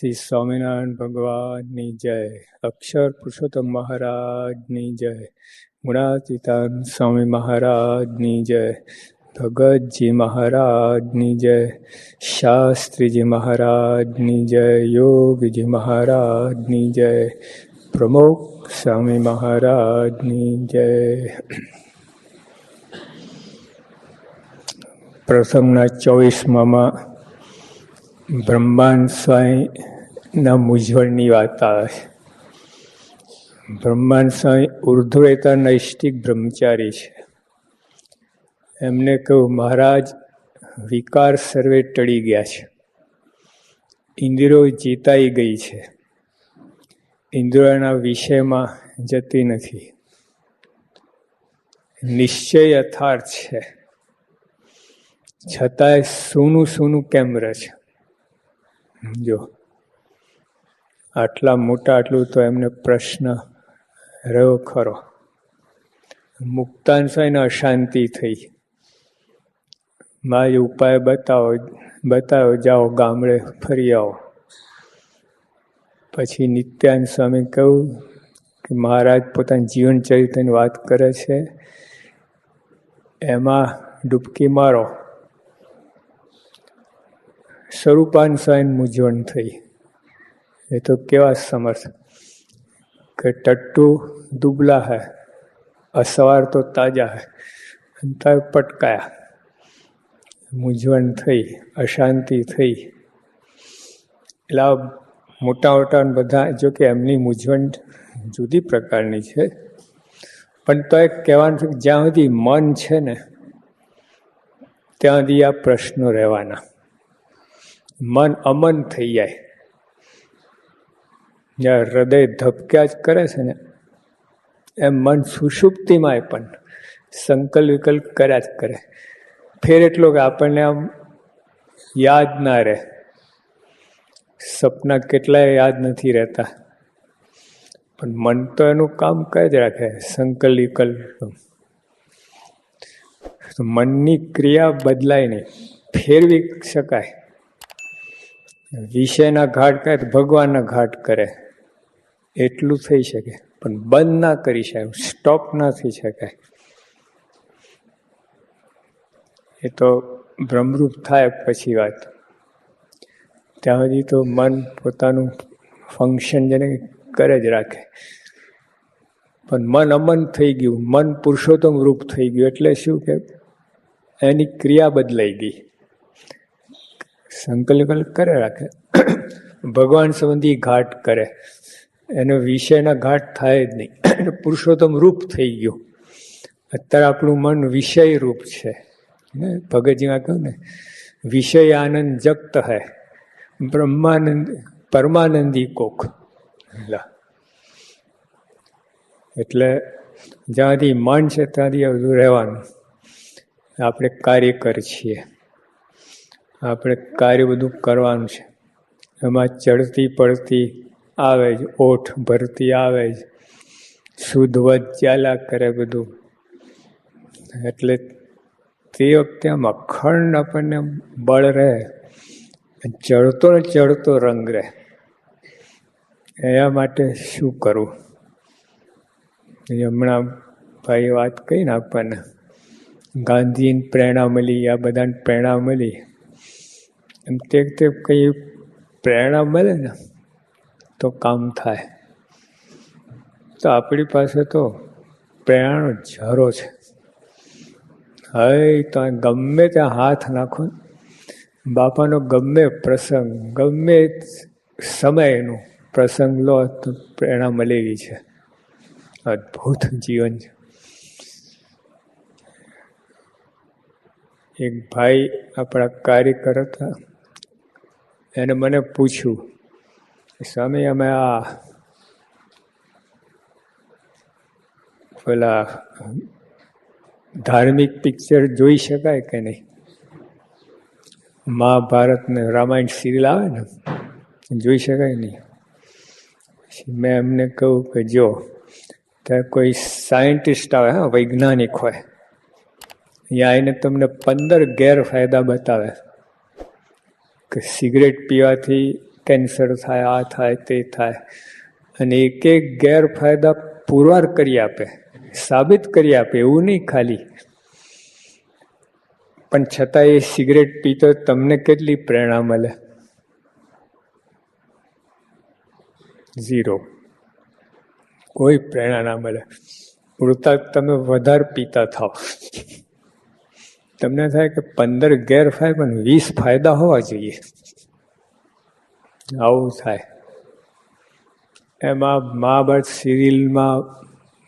શ્રી સ્વામિનારાયણ ભગવાનની જય. અક્ષર પુરુષોત્તમ મહારાજની જય. ગુણાતીતાન સ્વામી મહારાજની જય. ભગતજી મહારાજની જય. શાસ્ત્રીજી મહારાજની જય. યોગજી મહારાજની જય. પ્રમુખ સ્વામી મહારાજની જય. પ્રસંગના ચોવીસમાં બ્રહ્માંડ સ્વામીના મૂંઝવણની વાત આવે. બ્રહ્માંડ સ્વામી ઉર્ધ્વેતા નૈષ્ટિક બ્રહ્મચારી છે. એમને કહ્યું મહારાજ, વિકાર સર્વે ટળી ગયા છે. ઇન્દિરો જીતાઈ ગઈ છે. ઇન્દિરાના વિષયમાં જતી નથી. નિશ્ચય યથાર્થ છે. છતાંય સૂનું સૂનું કેમ રહે છે? જો આટલા મોટા આટલું તો એમને પ્રશ્ન રહ્યો ખરો. મુક્તાન સ્વાઈને અશાંતિ થઈ. મારી ઉપાય બતાવો બતાવો, જાઓ ગામડે ફરી આવો. પછી નિત્યાન સ્વામી કહ્યું કે મહારાજ પોતાના જીવન ચરિત્રની વાત કરે છે, એમાં ડૂબકી મારો. સ્વરૂપાન સ્વાઈન મૂંઝવણ થઈ. એ તો કેવા સમર્થ કે ટટ્ટુ દુબલા હૈ અસવાર તો તાજા હૈ અંતર પટકાયા મૂંઝવણ થઈ અશાંતિ થઈ એટલે મોટા મોટા બધા જો કે એમની મૂંઝવણ જુદી પ્રકારની છે પણ તો એક કહેવાનું છે કે જ્યાં સુધી મન છે ને ત્યાં સુધી આ પ્રશ્નો રહેવાના મન અમન થઈ જાય જ્યાં હૃદય ધબક્યા જ કરે છે ને, એમ મન સુષુપ્તિમાંય પણ સંકલ્પ વિકલ્પ કર્યા જ કરે. ફેર એટલો કે આપણને આમ યાદ ના રહે. સપના કેટલાય યાદ નથી રહેતા. પણ મન તો એનું કામ કરી જ રાખે, સંકલ્પ વિકલ્પ. મનની ક્રિયા બદલાય નહીં, ફેરવી શકાય. વિષયના ઘાટ કરે તો ભગવાનના ઘાટ કરે. એટલું થઈ શકે. પણ બંધ ના કરી શકાય સ્ટોપ ના થઈ શકાય એ તો ભ્રમરૂપ થાય પછી વાત. ત્યાં સુધી તો મન પોતાનું ફંક્શન જેને કરે જ રાખે. પણ મન અમન થઈ ગયું. મન પુરુષોત્તમ રૂપ થઈ ગયું. એટલે શું કે એની ક્રિયા બદલાઈ ગઈ. સંકલ્પ કરે, રાખે. ભગવાન સંબંધી ઘાટ કરે. એનો વિષયના ઘાટ થાય જ નહીં. પુરુષોત્તમ રૂપ થઈ ગયું. અત્યારે આપણું મન વિષય રૂપ છે. ને ભગતજીમાં કહ્યું ને, વિષય આનંદ જગત હૈ. બ્રહ્માનંદ, પરમાનંદી કોક. એટલે જ્યાંથી મન છે ત્યાંથી બધું રહેવાનું. આપણે કાર્યકર છીએ. આપણે કાર્ય બધું કરવાનું છે. એમાં ચડતી પડતી આવે જ, ઓઠ ભરતી આવે જ. શુદ્ધ વધ ચાલ્યા કરે બધું. એટલે તે વખતે આમ અખંડ આપણને બળ રહે. ચડતો ને ચડતો રંગ રહે. એના માટે શું કરવું? હમણાં ભાઈ વાત કહી ને આપણને. ગાંધીને પ્રેરણા મળી, આ બધાને પ્રેરણા મળી. એમ તે તે કંઈ પ્રેરણા મળે ને, તો કામ થાય. તો આપણી પાસે તો પ્રેરણાનો ઝરો છે. હવે તો ગમે ત્યાં હાથ નાખો બાપાનો ગમે પ્રસંગ, ગમે સમયનો પ્રસંગ લો, તો પ્રેરણા મળેલી છે. અદ્ભુત જીવન છે. એક ભાઈ આપણા કાર્યકર હતા. એને મને પૂછ્યું સ્વામી, અમે આ પેલા ધાર્મિક પિક્ચર જોઈ શકાય કે નહીં? મહાભારત ને રામાયણ સિરિયલ આવે ને, જોઈ શકાય નહીં. પછી મેં એમને કહ્યું કે જો, ત્યાં કોઈ સાયન્ટિસ્ટ આવે, હા, વૈજ્ઞાનિક હોય અહીંયા આવીને તમને પંદર ગેરફાયદા બતાવે. કે સિગરેટ પીવાથી કેન્સર થાય, આ થાય, તે થાય. અને એક એક ગેરફાયદા પુરવાર કરી આપે, સાબિત કરી આપે, એવું નહીં ખાલી. પણ છતાં એ સિગરેટ પીતો તમને કેટલી પ્રેરણા મળે? ઝીરો કોઈ પ્રેરણા ના મળે. પૂરતા તમે વધારે પીતા થાવ. તમને થાય કે પંદર ગેરફાયદા પણ વીસ ફાયદા હોવા જોઈએ. આવું થાય. એમાં મહાભારત સિરિયલમાં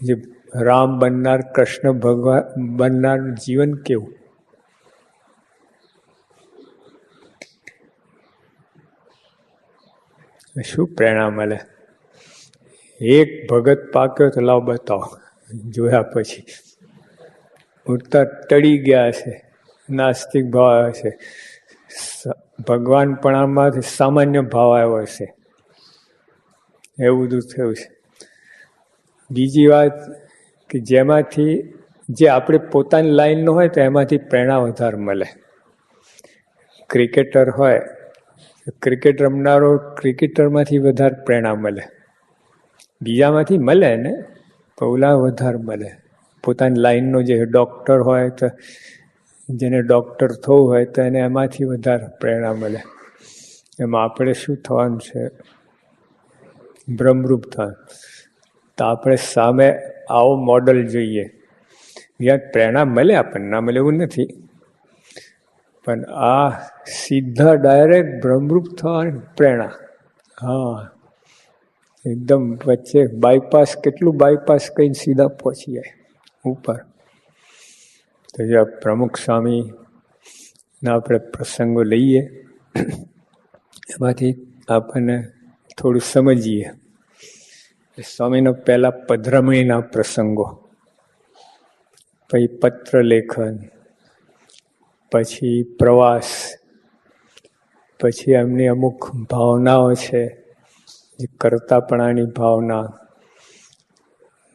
જે રામ બનનાર, કૃષ્ણ ભગવાન બનનાર જીવન કેવું? શું પ્રેરણા મળે? એક ભગત પાક્યો તો લાવ બતાવો. જોયા પછી. ઉડતા તળી ગયા છે, નાસ્તિક ભાવ આવ્યો છે. ભગવાન પણામાંથી સામાન્ય ભાવ આવ્યો છે. એવું બધું થયું છે. બીજી વાત કે જેમાંથી, જે આપણે પોતાની લાઈનનો હોય તો એમાંથી પ્રેરણા વધારે મળે. ક્રિકેટર હોય, ક્રિકેટ રમનારો ક્રિકેટરમાંથી વધારે પ્રેરણા મળે. બીજામાંથી મળે ને પૌલા વધારે મળે. પોતાની લાઈનનો જે ડૉક્ટર હોય તો જેને ડૉક્ટર થવું હોય તો એને એમાંથી વધારે પ્રેરણા મળે. એમાં આપણે શું થવાનું છે? ભ્રમરૂપ થવાનું. તો આપણે સામે આવો મોડલ જોઈએ. જ્યાં પ્રેરણા મળે આપણને. ના મળે એવું નથી. પણ આ સીધા ડાયરેક્ટ ભ્રમરૂપ થવાની પ્રેરણા. હા. એકદમ વચ્ચે બાયપાસ કેટલું બાયપાસ કહીને સીધા પહોંચી જાય. ઉપર. તો જે પ્રમુખ સ્વામીના આપણે પ્રસંગો લઈએ, એમાંથી આપણને થોડું સમજીએ. સ્વામીનો પહેલા પધરામણીના પ્રસંગો. પછી પત્ર લેખન પછી પ્રવાસ, પછી એમની અમુક ભાવનાઓ છે, જે કરતાપણાની ભાવના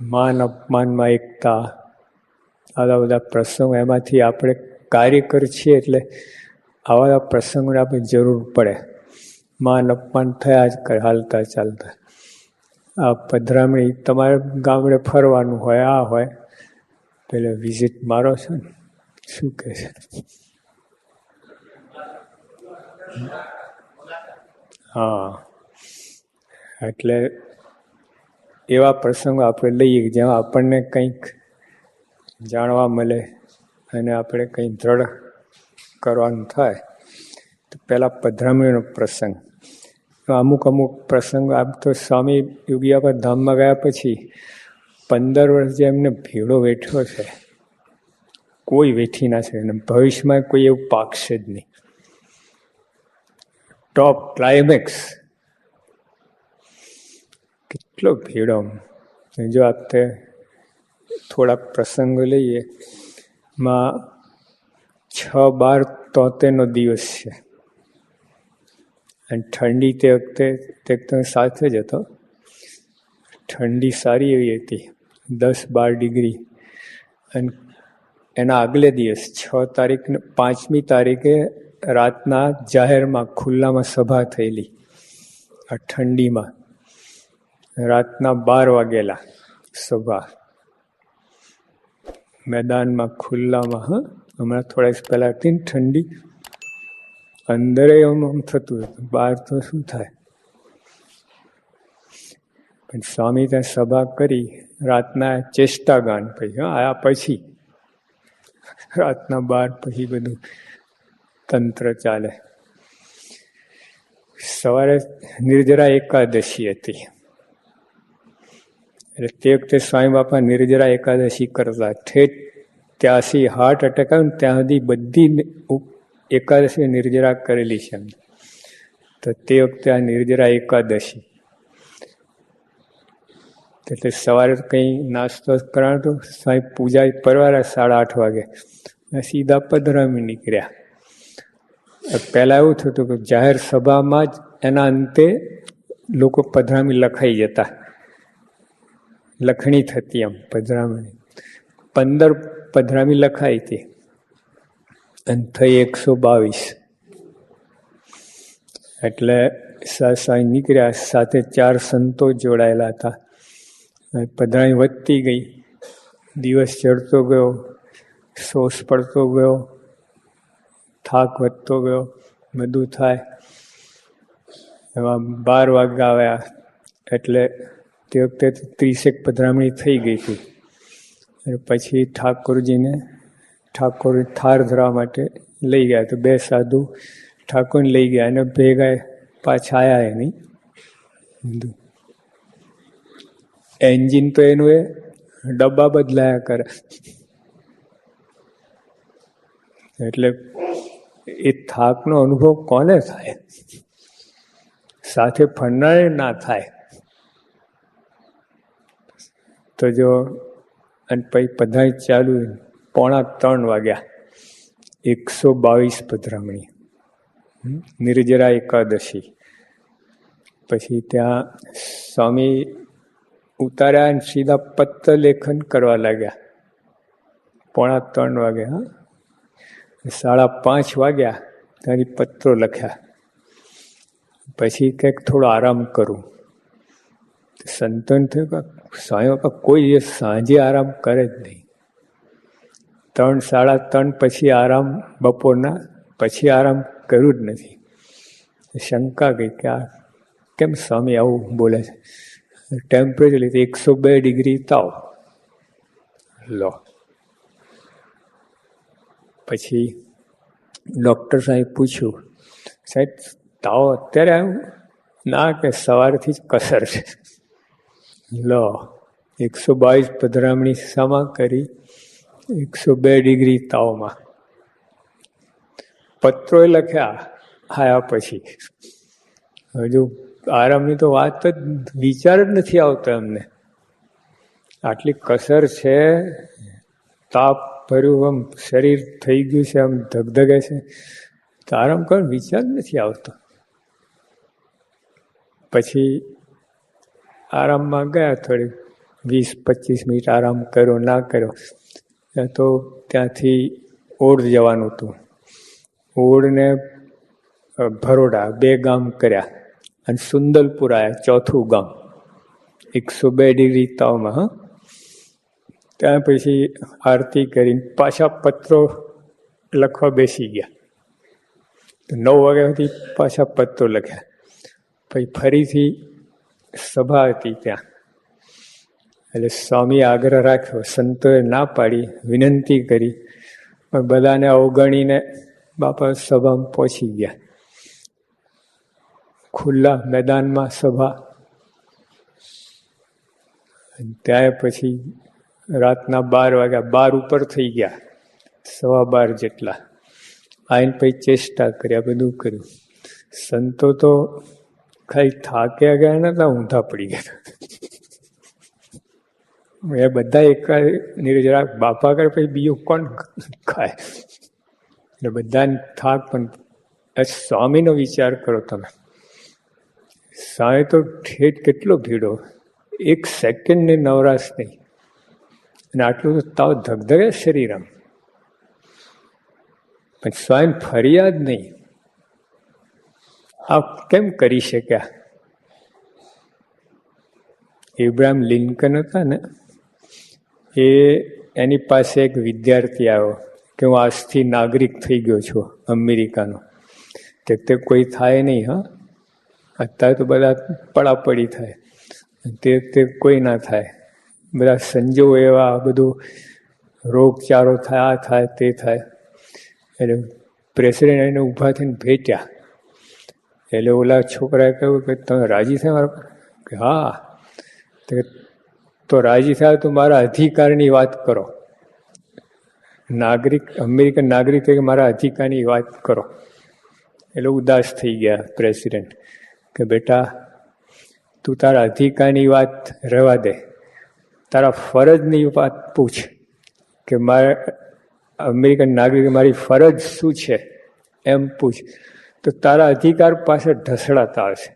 માન અપમાનમાં એકતા, આવા બધા પ્રસંગો, એમાંથી આપણે કાર્યકર છીએ એટલે આવા બધા પ્રસંગોને આપણે જરૂર પડે. માન અપમાન થયા જ કરે, હાલતા ચાલતા. આ પધરામણી તમારે ગામડે ફરવાનું હોય, આ હોય, પેલે વિઝિટ મારો છો ને, શું કહે છે? હા. એટલે એવા પ્રસંગો આપણે લઈએ જેમાં આપણને કંઈક જાણવા મળે અને આપણે કંઈ દ્રઢ કરવાનું થાય. તો પહેલાં પધરામણીનો પ્રસંગ. અમુક અમુક પ્રસંગ, આમ તો સ્વામી યોગિયાપા ધામમાં ગયા પછી પંદર વર્ષ જે એમને ભીડો વેઠ્યો છે, કોઈ વેઠી ના છે અને ભવિષ્યમાં કોઈ એવું પાકશે જ નહીં. ટોપ ક્લાઇમેક્સ કેટલો ભીડો. જો આપણે થોડાક પ્રસંગો લઈએ, માં છ બાર તોતેરનો દિવસ છે. અને ઠંડી તે વખતે તે વખતે સાથે જ હતો. ઠંડી સારી એવી હતી, દસ બાર ડિગ્રી. અને એના આગલે દિવસ, છ તારીખ પાંચમી તારીખે રાતના જાહેરમાં ખુલ્લામાં સભા થયેલી, આ ઠંડીમાં. રાતના બાર વાગેલા સભા મેદાનમાં ખુલ્લામાં, હા, હમણાં થોડા પહેલાં હતી ને ઠંડી. અંદરે આમ આમ થતું હતું, બહાર તો શું થાય? પણ સ્વામી ત્યાં સભા કરી, રાતના ચેષ્ટા ગાન પછી હા, આયા પછી. રાતના બાર પછી બધું તંત્ર ચાલે. સવારે નિર્જરા એકાદશી હતી. એટલે તે વખતે સ્વામી બાપા નિર્જરા એકાદશી કરતા ઠેઠ ત્યાંથી હાર્ટ એટેક આવ્યો ને ત્યાં સુધી બધી એકાદશી નિર્જરા કરેલી છે એમને. તો તે વખતે આ નિર્જરા એકાદશી. એટલે સવારે કંઈ નાસ્તો કરાતો સાહેબ પૂજા પરવારા સાડા આઠ વાગે. સીધા પધરામી નીકળ્યા. પહેલાં એવું થતું કે જાહેર સભામાં જ એના અંતે લોકો પધરામી લખાઈ જતા. લખણી થતી એમ, પધરામણી. પંદર પધરામી લખાઈ હતી. અને થઈ એકસો બાવીસ. એટલે સાંઈ નીકળ્યા, સાથે ચાર સંતો જોડાયેલા હતા. પધરાણી વધતી ગઈ. દિવસ ચડતો ગયો, સોસ પડતો ગયો, થાક વધતો ગયો, બધું થાય. એમાં બાર વાગ્યા આવ્યા. એટલે તે વખતે ત્રીસેક પધરામણી થઈ ગઈ હતી. અને પછી ઠાકોરજીને, ઠાકોર થાર ધરવા માટે લઈ ગયા. તો બે સાધુ ઠાકોરને લઈ ગયા અને ભેગા પાછા આવ્યા એની એન્જિન તો એનું એ ડબ્બા બદલાયા કરે. એટલે એ થાકનો અનુભવ કોને થાય? સાથે ફરનારે ના થાય. તો જો, અને પછી પધારી ચાલુ પોણા ત્રણ વાગ્યા. એકસો બાવીસ પધરામણી. નિર્જરા એકાદશી. પછી ત્યાં સ્વામી ઉતાર્યા અને સીધા પત્ર લેખન કરવા લાગ્યા. પોણા ત્રણ વાગ્યા સાડા પાંચ વાગ્યા, ત્યાંથી પત્રો લખ્યા. પછી કંઈક થોડો આરામ કરું. સંતન થયું કે સ્વામી બાપા કોઈ દિવસ સાંજે આરામ કરે જ નહીં. ત્રણ સાડા ત્રણ પછી આરામ, બપોરના પછી આરામ કર્યું જ નથી. શંકા ગઈ કે આ કેમ સ્વામી આવું બોલે છે? ટેમ્પરેચર લીધે એકસો બે ડિગ્રી તાવ. લો. પછી ડૉક્ટર સાહેબ પૂછ્યું, સાહેબ તાવ અત્યારે આવ્યું ના કે સવારથી જ કસર છે? લો, એકસો બાવીસ પધરામણી સામા કરી, એકસો બે ડિગ્રી તાવમાં. પત્રોએ લખ્યા, આયા પછી. હજુ આરામની તો વાત જ, વિચાર જ નથી આવતો એમને. આટલી કસર છે, તાપ ભર્યું, આમ શરીર થઈ ગયું છે, આમ ધગધગે છે. તો આરામ કર વિચાર નથી આવતો. પછી આરામમાં ગયા થોડી, વીસ, પચીસ મિનિટ આરામ કર્યો, ના કર્યો. તો ત્યાંથી ઓડ જવાનું હતું. ઓડને ભરોડા બે ગામ કર્યા અને સુંદરપુર આવ્યા ચોથું ગામ. એકસો બે ડિગ્રી તાવમાં ત્યાં પછી આરતી કરીને પાછા પત્રો લખવા બેસી ગયા. નવ વાગ્યા સુધી પાછા પત્રો લખ્યા. પછી ફરીથી સભા હતી ત્યાં. એટલે સ્વામી આગ્રહ રાખ્યો, સંતોએ ના પાડી, વિનંતી કરી. પણ બધાને અવગણીને બાપા સભામાં પહોંચી ગયા. ખુલ્લા મેદાનમાં સભા. ત્યાં પછી રાતના બાર વાગ્યા, બાર ઉપર થઈ ગયા, સવા બાર જેટલા. આઈને પછી ચેષ્ટા કર્યા બધું કર્યું. સંતો તો ખાલી થાક્યા ગયા નતા, ઊંધા પડી ગયા એ બધા એક નિર્જરા બાપા કરે પછી બીજું કોણ ખાય? એટલે બધાને થાક, પણ સ્વામીનો વિચાર કરો તમે. સાંય તો ઠેઠ કેટલો ભીડો એક સેકન્ડને નવરાશ નહીં. અને આટલું તો તાવ ધગધગે શરીરમ પણ સ્વયં ફરિયાદ નહીં. આ કેમ કરી શક્યા? ઇબ્રાહિમ લિંકન હતા ને, એ એની પાસે એક વિદ્યાર્થી આવ્યો કે હું આજથી નાગરિક થઈ ગયો છું અમેરિકાનો. તે તે કોઈ થાય નહીં, હા. અત્યારે તો બધા પડાપડી થાય. તે તે કોઈ ના થાય. બધા સંજોગો એવા બધું રોગચારો થાય, આ થાય, તે થાય. એટલે પ્રેસિડેન્ટ એને ઊભા થઈને ભેટ્યા. એટલે ઓલા છોકરાએ કહ્યું કે, તમે રાજી થયા મારા કે, હા. તો રાજી થયા તો મારા અધિકારની વાત કરો. નાગરિક, અમેરિકન નાગરિક તરીકે મારા અધિકારની વાત કરો. એટલે ઉદાસ થઈ ગયા પ્રેસિડેન્ટ કે, બેટા, તું તારા અધિકારની વાત રહેવા દે. તારા ફરજની વાત પૂછ કે, મારે, અમેરિકન નાગરિક મારી ફરજ શું છે? એમ પૂછ. તો તારા અધિકાર પાસે ઢસડાતા હશે.